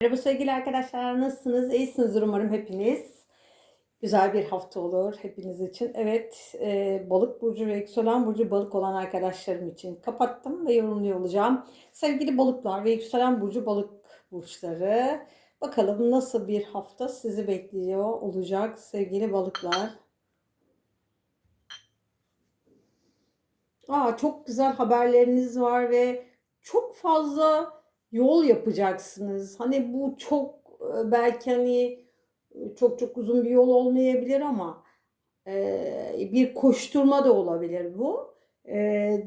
Merhaba sevgili arkadaşlar nasılsınız? İyisinizdir umarım hepiniz. Güzel bir hafta olur hepiniz için. Evet e, balık burcu ve yükselen burcu balık olan arkadaşlarım için kapattım ve yorumluyor olacağım. Sevgili balıklar ve yükselen burcu balık burçları. Bakalım nasıl bir hafta sizi bekliyor olacak sevgili balıklar. Aa, çok güzel haberleriniz var ve çok fazla yol yapacaksınız. Hani bu çok e, belki hani e, çok çok uzun bir yol olmayabilir ama e, bir koşturma da olabilir bu.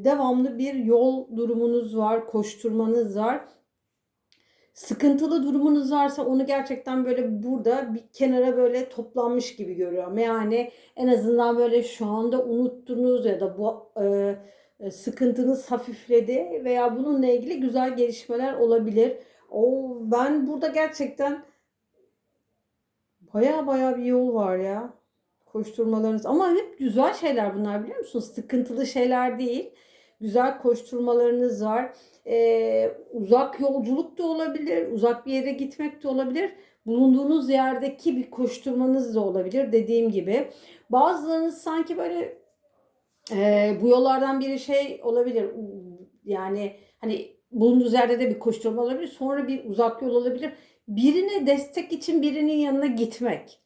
Devamlı bir yol durumunuz var, koşturmanız var. Sıkıntılı durumunuz varsa onu gerçekten böyle burada bir kenara böyle toplanmış gibi görüyorum. Yani en azından böyle şu anda unuttunuz ya da bu e, sıkıntınız hafifledi veya bununla ilgili güzel gelişmeler olabilir. O ben burada gerçekten baya baya bir yol var ya. Koşturmalarınız ama hep güzel şeyler bunlar biliyor musunuz? Sıkıntılı şeyler değil. Güzel koşturmalarınız var. Ee, uzak yolculuk da olabilir. Uzak bir yere gitmek de olabilir. Bulunduğunuz yerdeki bir koşturmanız da olabilir dediğim gibi. Bazılarınız sanki böyle e, bu yollardan biri şey olabilir. Yani hani bulunduğunuz yerde de bir koşturma olabilir. Sonra bir uzak yol olabilir. Birine destek için birinin yanına gitmek.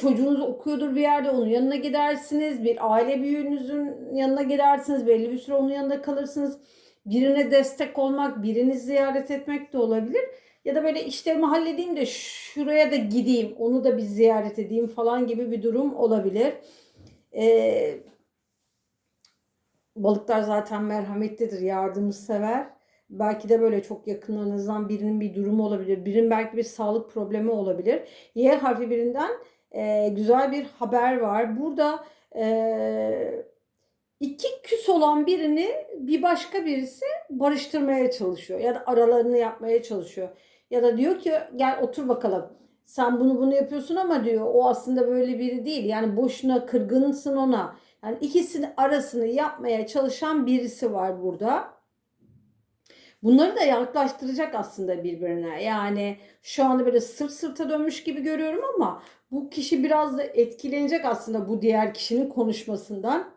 Çocuğunuz okuyordur bir yerde onun yanına gidersiniz. Bir aile büyüğünüzün yanına gidersiniz. Belli bir süre onun yanında kalırsınız. Birine destek olmak, birini ziyaret etmek de olabilir. Ya da böyle işlerimi halledeyim de şuraya da gideyim, onu da bir ziyaret edeyim falan gibi bir durum olabilir. Ee, balıklar zaten merhametlidir, yardımsever. Belki de böyle çok yakınlarınızdan birinin bir durumu olabilir. Birinin belki bir sağlık problemi olabilir. Y harfi birinden e, güzel bir haber var. Burada e, iki küs olan birini bir başka birisi barıştırmaya çalışıyor. Ya da aralarını yapmaya çalışıyor. Ya da diyor ki gel otur bakalım. Sen bunu bunu yapıyorsun ama diyor o aslında böyle biri değil. Yani boşuna kırgınsın ona. Yani ikisinin arasını yapmaya çalışan birisi var burada. Bunları da yaklaştıracak aslında birbirine. Yani şu anda böyle sırt sırta dönmüş gibi görüyorum ama bu kişi biraz da etkilenecek aslında bu diğer kişinin konuşmasından.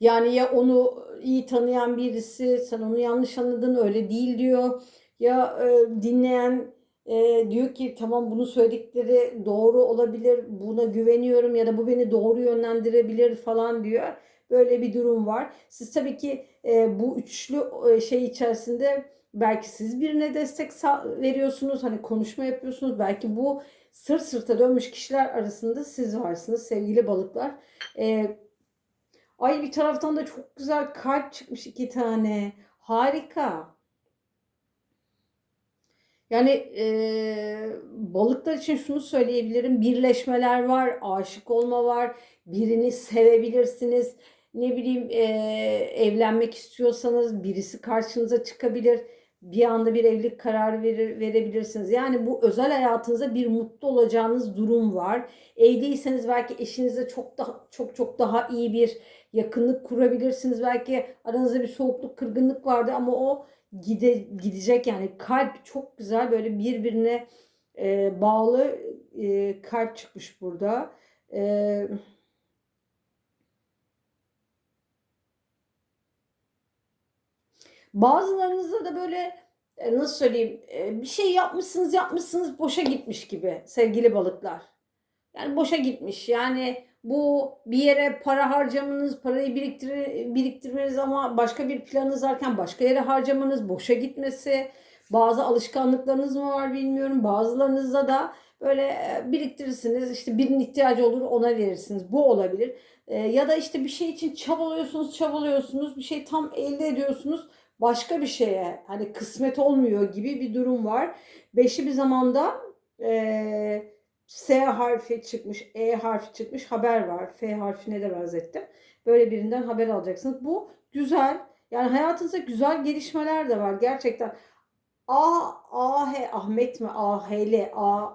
Yani ya onu iyi tanıyan birisi sen onu yanlış anladın öyle değil diyor. Ya e, dinleyen e, diyor ki tamam bunu söyledikleri doğru olabilir buna güveniyorum ya da bu beni doğru yönlendirebilir falan diyor. Böyle bir durum var. Siz tabii ki e, bu üçlü e, şey içerisinde belki siz birine destek veriyorsunuz. Hani konuşma yapıyorsunuz. Belki bu sırt sırta dönmüş kişiler arasında siz varsınız sevgili balıklar. E, ay bir taraftan da çok güzel kalp çıkmış iki tane. Harika. Yani e, balıklar için şunu söyleyebilirim. Birleşmeler var, aşık olma var. Birini sevebilirsiniz. Ne bileyim e, evlenmek istiyorsanız birisi karşınıza çıkabilir. Bir anda bir evlilik kararı verir, verebilirsiniz. Yani bu özel hayatınızda bir mutlu olacağınız durum var. Evliyseniz belki eşinizle çok daha çok çok daha iyi bir yakınlık kurabilirsiniz. Belki aranızda bir soğukluk, kırgınlık vardı ama o gide, gidecek yani kalp çok güzel böyle birbirine e, bağlı e, kalp çıkmış burada. E, bazılarınızda da böyle e, nasıl söyleyeyim e, bir şey yapmışsınız yapmışsınız boşa gitmiş gibi sevgili balıklar. Yani boşa gitmiş yani bu bir yere para harcamanız, parayı biriktir, biriktirmeniz ama başka bir planınız varken başka yere harcamanız, boşa gitmesi, bazı alışkanlıklarınız mı var bilmiyorum. Bazılarınızda da böyle e, biriktirirsiniz işte birinin ihtiyacı olur ona verirsiniz. Bu olabilir. E, ya da işte bir şey için çabalıyorsunuz, çabalıyorsunuz, bir şey tam elde ediyorsunuz başka bir şeye hani kısmet olmuyor gibi bir durum var. Beşi bir zamanda e, S harfi çıkmış, E harfi çıkmış, haber var. F harfine de benzettim. Böyle birinden haber alacaksınız. Bu güzel. Yani hayatınızda güzel gelişmeler de var. Gerçekten A, A, H, Ahmet mi? A, H, L, A,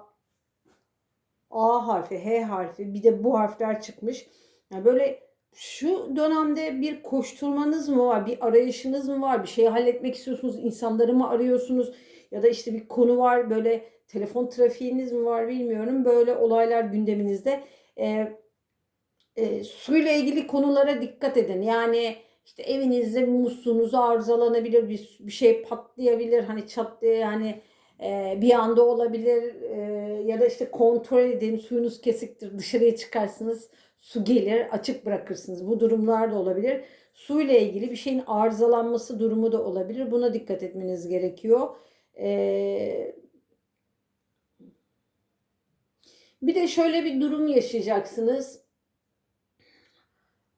A harfi, H harfi, bir de bu harfler çıkmış. Yani böyle şu dönemde bir koşturmanız mı var, bir arayışınız mı var, bir şeyi halletmek istiyorsunuz, insanları mı arıyorsunuz, ya da işte bir konu var böyle telefon trafiğiniz mi var bilmiyorum. Böyle olaylar gündeminizde. E, e, suyla ilgili konulara dikkat edin. Yani işte evinizde musluğunuz arızalanabilir, bir, bir şey patlayabilir, hani çatlıyor yani e, bir anda olabilir e, ya da işte kontrol edin suyunuz kesiktir dışarıya çıkarsınız su gelir açık bırakırsınız bu durumlar da olabilir. Suyla ilgili bir şeyin arızalanması durumu da olabilir buna dikkat etmeniz gerekiyor. E, bir de şöyle bir durum yaşayacaksınız.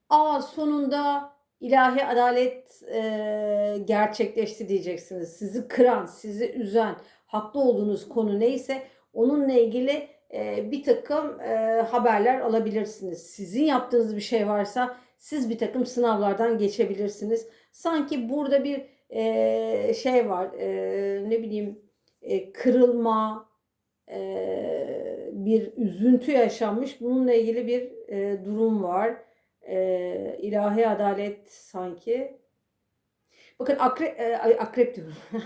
Aa sonunda ilahi adalet e, gerçekleşti diyeceksiniz. Sizi kıran, sizi üzen, haklı olduğunuz konu neyse onunla ilgili e, bir takım e, haberler alabilirsiniz. Sizin yaptığınız bir şey varsa siz bir takım sınavlardan geçebilirsiniz. Sanki burada bir e, şey var, e, ne bileyim e, kırılma, e, bir üzüntü yaşanmış. Bununla ilgili bir e, durum var. E, ilahi adalet sanki. Bakın akrep, e, akrep diyorum.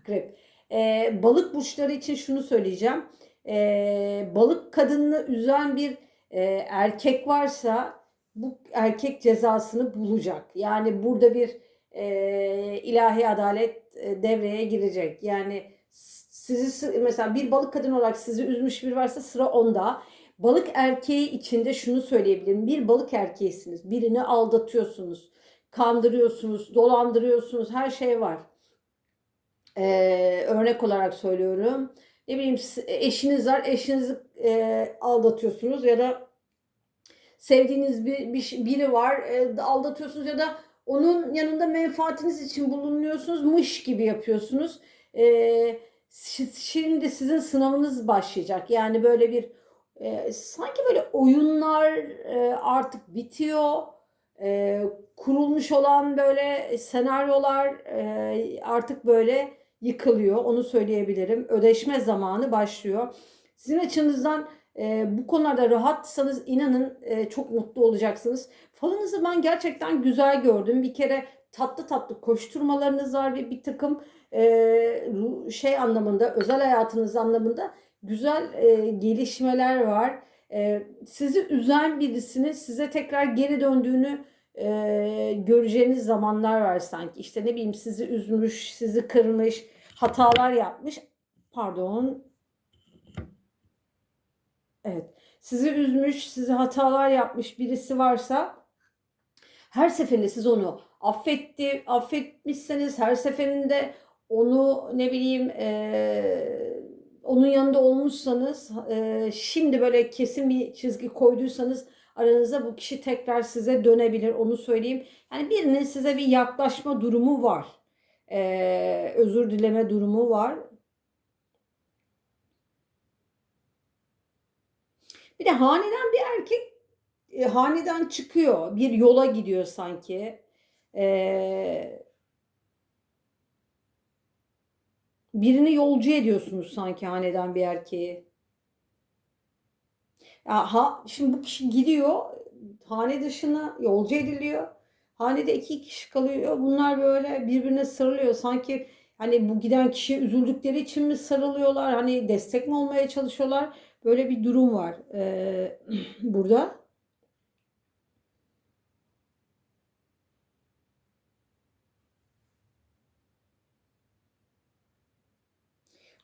akrep. E, balık burçları için şunu söyleyeceğim. E, balık kadınını üzen bir e, erkek varsa bu erkek cezasını bulacak. Yani burada bir e, ilahi adalet e, devreye girecek. Yani sizi mesela bir balık kadın olarak sizi üzmüş bir varsa sıra onda. Balık erkeği içinde şunu söyleyebilirim. Bir balık erkeğisiniz. Birini aldatıyorsunuz, kandırıyorsunuz, dolandırıyorsunuz. Her şey var. Ee, örnek olarak söylüyorum. Ne bileyim eşiniz var. Eşinizi e, aldatıyorsunuz ya da sevdiğiniz bir, bir biri var. E, aldatıyorsunuz ya da onun yanında menfaatiniz için bulunuyorsunuz. Mış gibi yapıyorsunuz. Eee şimdi sizin sınavınız başlayacak. Yani böyle bir e, sanki böyle oyunlar e, artık bitiyor. E, kurulmuş olan böyle senaryolar e, artık böyle yıkılıyor. Onu söyleyebilirim. Ödeşme zamanı başlıyor. Sizin açınızdan e, bu konularda rahatsanız inanın e, çok mutlu olacaksınız. Falınızı ben gerçekten güzel gördüm. Bir kere tatlı tatlı koşturmalarınız var ve bir takım e, şey anlamında, özel hayatınız anlamında güzel e, gelişmeler var. E, sizi üzen birisinin size tekrar geri döndüğünü e, göreceğiniz zamanlar var sanki. İşte ne bileyim sizi üzmüş, sizi kırmış, hatalar yapmış. Pardon. Evet. Sizi üzmüş, sizi hatalar yapmış birisi varsa her seferinde siz onu affetti, affetmişseniz her seferinde onu ne bileyim e, onun yanında olmuşsanız e, şimdi böyle kesin bir çizgi koyduysanız aranızda bu kişi tekrar size dönebilir onu söyleyeyim. Yani birinin size bir yaklaşma durumu var. E, özür dileme durumu var. Bir de haneden bir erkek e, haneden çıkıyor. Bir yola gidiyor sanki. Eee birini yolcu ediyorsunuz sanki haneden bir erkeği. Ya ha, şimdi bu kişi gidiyor hane dışına yolcu ediliyor. Hanede iki kişi kalıyor. Bunlar böyle birbirine sarılıyor. Sanki hani bu giden kişi üzüldükleri için mi sarılıyorlar? Hani destek mi olmaya çalışıyorlar? Böyle bir durum var ee, burada.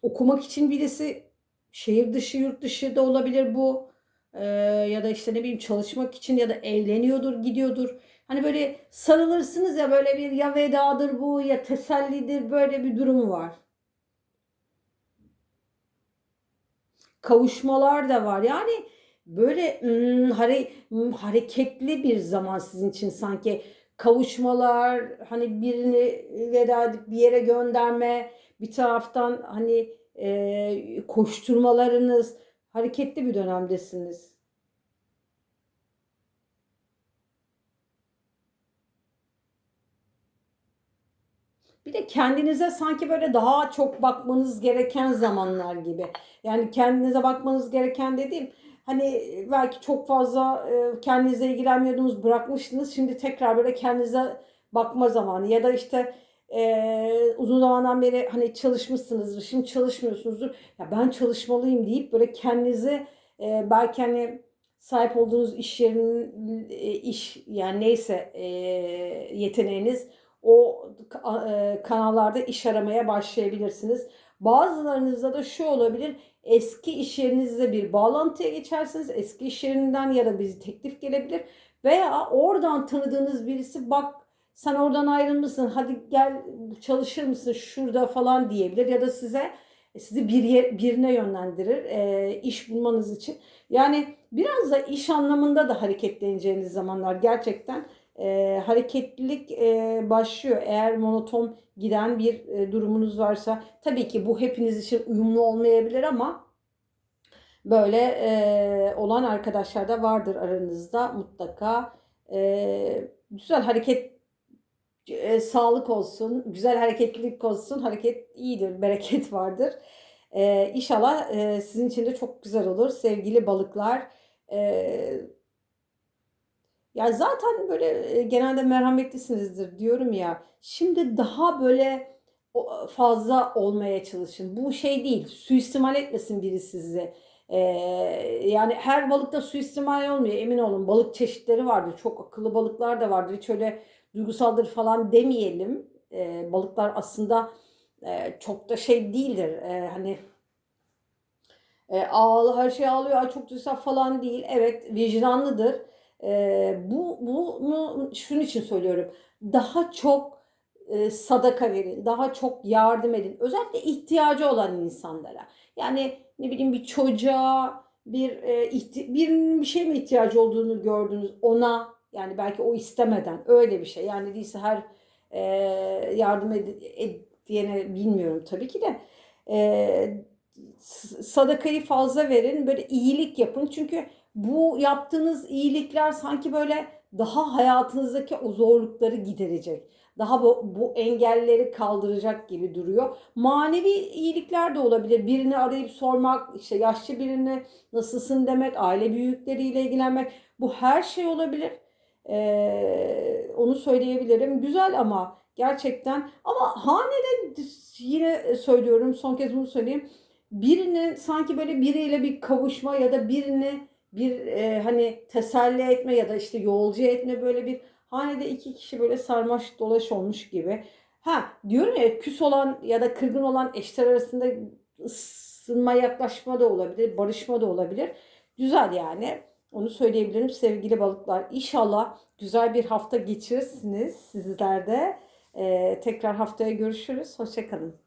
okumak için birisi şehir dışı, yurt dışı da olabilir bu. Ee, ya da işte ne bileyim çalışmak için ya da evleniyordur, gidiyordur. Hani böyle sarılırsınız ya böyle bir ya vedadır bu ya tesellidir böyle bir durum var. Kavuşmalar da var. Yani böyle hmm, hare, hmm, hareketli bir zaman sizin için sanki kavuşmalar, hani birini veda edip bir yere gönderme, bir taraftan hani e, koşturmalarınız hareketli bir dönemdesiniz. Bir de kendinize sanki böyle daha çok bakmanız gereken zamanlar gibi. Yani kendinize bakmanız gereken dediğim hani belki çok fazla e, kendinize ilgilenmiyordunuz, bırakmıştınız. Şimdi tekrar böyle kendinize bakma zamanı ya da işte e, uzun zamandan beri hani çalışmışsınızdır, şimdi çalışmıyorsunuzdur. Ya ben çalışmalıyım deyip böyle kendinizi e, belki hani sahip olduğunuz iş yerinin e, iş yani neyse e, yeteneğiniz o e, kanallarda iş aramaya başlayabilirsiniz. Bazılarınızda da şu olabilir. Eski iş yerinizde bir bağlantıya geçersiniz. Eski iş yerinden ya da bir teklif gelebilir. Veya oradan tanıdığınız birisi bak sen oradan ayrılmışsın hadi gel çalışır mısın şurada falan diyebilir. Ya da size sizi bir yer, birine yönlendirir e, iş bulmanız için. Yani biraz da iş anlamında da hareketleneceğiniz zamanlar gerçekten e, hareketlilik e, başlıyor. Eğer monoton giden bir e, durumunuz varsa tabii ki bu hepiniz için uyumlu olmayabilir ama böyle e, olan arkadaşlar da vardır aranızda mutlaka. E, güzel hareket e, sağlık olsun, güzel hareketlilik olsun. Hareket iyidir, bereket vardır. E, inşallah e, sizin için de çok güzel olur sevgili balıklar. E, ya zaten böyle e, genelde merhametlisinizdir diyorum ya. Şimdi daha böyle fazla olmaya çalışın. Bu şey değil. Suistimal etmesin biri sizi. Ee, yani her balıkta suistimal olmuyor emin olun. Balık çeşitleri vardır. Çok akıllı balıklar da vardır. Hiç öyle duygusaldır falan demeyelim. Ee, balıklar aslında e, çok da şey değildir. Ee, hani e, ağlı her şey ağlıyor. Ay çok duygusal falan değil. Evet vicdanlıdır e, bu bunu şunun için söylüyorum. Daha çok e, sadaka verin, daha çok yardım edin. Özellikle ihtiyacı olan insanlara. Yani ne bileyim bir çocuğa, bir e, birinin bir şey mi ihtiyacı olduğunu gördünüz ona yani belki o istemeden öyle bir şey. Yani değilse her e, yardım ed- edene bilmiyorum tabii ki de. E, sadakayı fazla verin, böyle iyilik yapın. Çünkü bu yaptığınız iyilikler sanki böyle daha hayatınızdaki o zorlukları giderecek. Daha bu, bu engelleri kaldıracak gibi duruyor. Manevi iyilikler de olabilir. Birini arayıp sormak, işte yaşlı birini nasılsın demek, aile büyükleriyle ilgilenmek. Bu her şey olabilir. Ee, onu söyleyebilirim. Güzel ama gerçekten. Ama hanede yine söylüyorum, son kez bunu söyleyeyim. Birini sanki böyle biriyle bir kavuşma ya da birini bir e, hani teselli etme ya da işte yolcu etme böyle bir hanede iki kişi böyle sarmaş dolaş olmuş gibi. Ha diyorum ya küs olan ya da kırgın olan eşler arasında ısınma yaklaşma da olabilir, barışma da olabilir. Güzel yani. Onu söyleyebilirim sevgili balıklar. İnşallah güzel bir hafta geçirirsiniz sizler de. Ee, tekrar haftaya görüşürüz. Hoşçakalın.